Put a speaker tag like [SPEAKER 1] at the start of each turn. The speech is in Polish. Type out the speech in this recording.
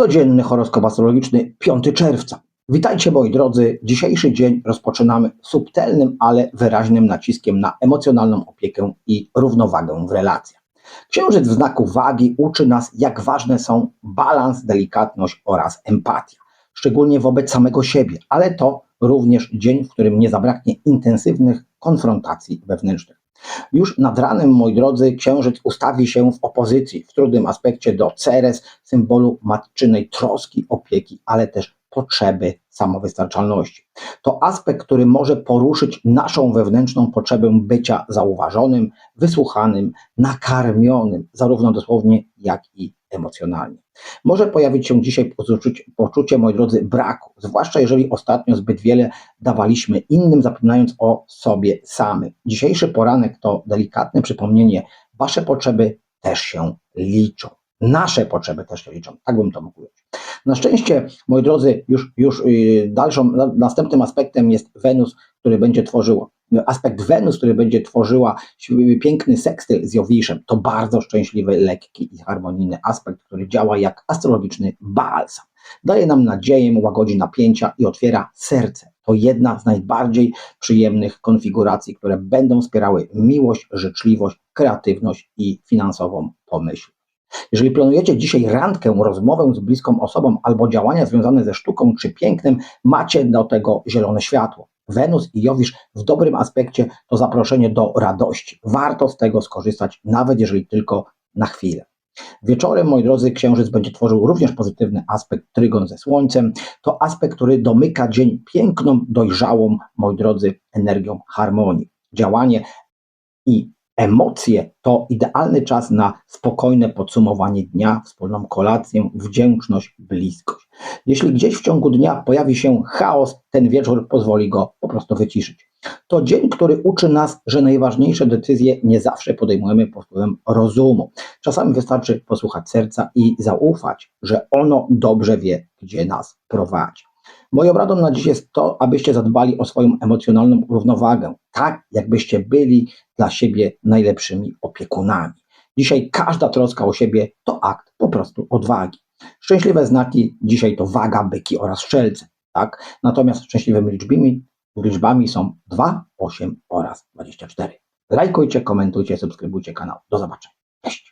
[SPEAKER 1] Codzienny horoskop astrologiczny 5 czerwca. Witajcie moi drodzy. Dzisiejszy dzień rozpoczynamy subtelnym, ale wyraźnym naciskiem na emocjonalną opiekę i równowagę w relacjach. Księżyc w znaku wagi uczy nas, jak ważne są balans, delikatność oraz empatia, szczególnie wobec samego siebie, ale to również dzień, w którym nie zabraknie intensywnych konfrontacji wewnętrznych. Już nad ranem, moi drodzy, księżyc ustawi się w opozycji, w trudnym aspekcie do Ceres, symbolu matczynej troski, opieki, ale też potrzeby samowystarczalności. To aspekt, który może poruszyć naszą wewnętrzną potrzebę bycia zauważonym, wysłuchanym, nakarmionym, zarówno dosłownie, jak i emocjonalnie. Może pojawić się dzisiaj poczucie, poczucie, moi drodzy, braku, zwłaszcza jeżeli ostatnio zbyt wiele dawaliśmy innym, zapominając o sobie samym. Dzisiejszy poranek to delikatne przypomnienie, wasze potrzeby też się liczą. Nasze potrzeby też się liczą, tak bym to mógł powiedzieć. Na szczęście, moi drodzy, już, już yy, dalszą, na- następnym aspektem jest Wenus, który będzie tworzył, aspekt Wenus, który będzie tworzyła piękny sekstyl z Jowiszem. To bardzo szczęśliwy, lekki i harmonijny aspekt, który działa jak astrologiczny balsam. Daje nam nadzieję, łagodzi napięcia i otwiera serce. To jedna z najbardziej przyjemnych konfiguracji, które będą wspierały miłość, życzliwość, kreatywność i finansową pomyślność. Jeżeli planujecie dzisiaj randkę, rozmowę z bliską osobą albo działania związane ze sztuką czy pięknem, macie do tego zielone światło. Wenus i Jowisz w dobrym aspekcie to zaproszenie do radości. Warto z tego skorzystać, nawet jeżeli tylko na chwilę. Wieczorem, moi drodzy, księżyc będzie tworzył również pozytywny aspekt trygon ze słońcem. To aspekt, który domyka dzień piękną, dojrzałą, moi drodzy, energią harmonii. Działanie i emocje to idealny czas na spokojne podsumowanie dnia, wspólną kolację, wdzięczność, bliskość. Jeśli gdzieś w ciągu dnia pojawi się chaos, ten wieczór pozwoli go po prostu wyciszyć. To dzień, który uczy nas, że najważniejsze decyzje nie zawsze podejmujemy pod wpływem rozumu. Czasami wystarczy posłuchać serca i zaufać, że ono dobrze wie, gdzie nas prowadzi. Moją radą na dziś jest to, abyście zadbali o swoją emocjonalną równowagę, tak jakbyście byli dla siebie najlepszymi opiekunami. Dzisiaj każda troska o siebie to akt po prostu odwagi. Szczęśliwe znaki dzisiaj to waga, byki oraz szczelce, tak? Natomiast szczęśliwymi liczbami, liczbami są 2, 8 oraz 24. Lajkujcie, komentujcie, subskrybujcie kanał. Do zobaczenia. Cześć!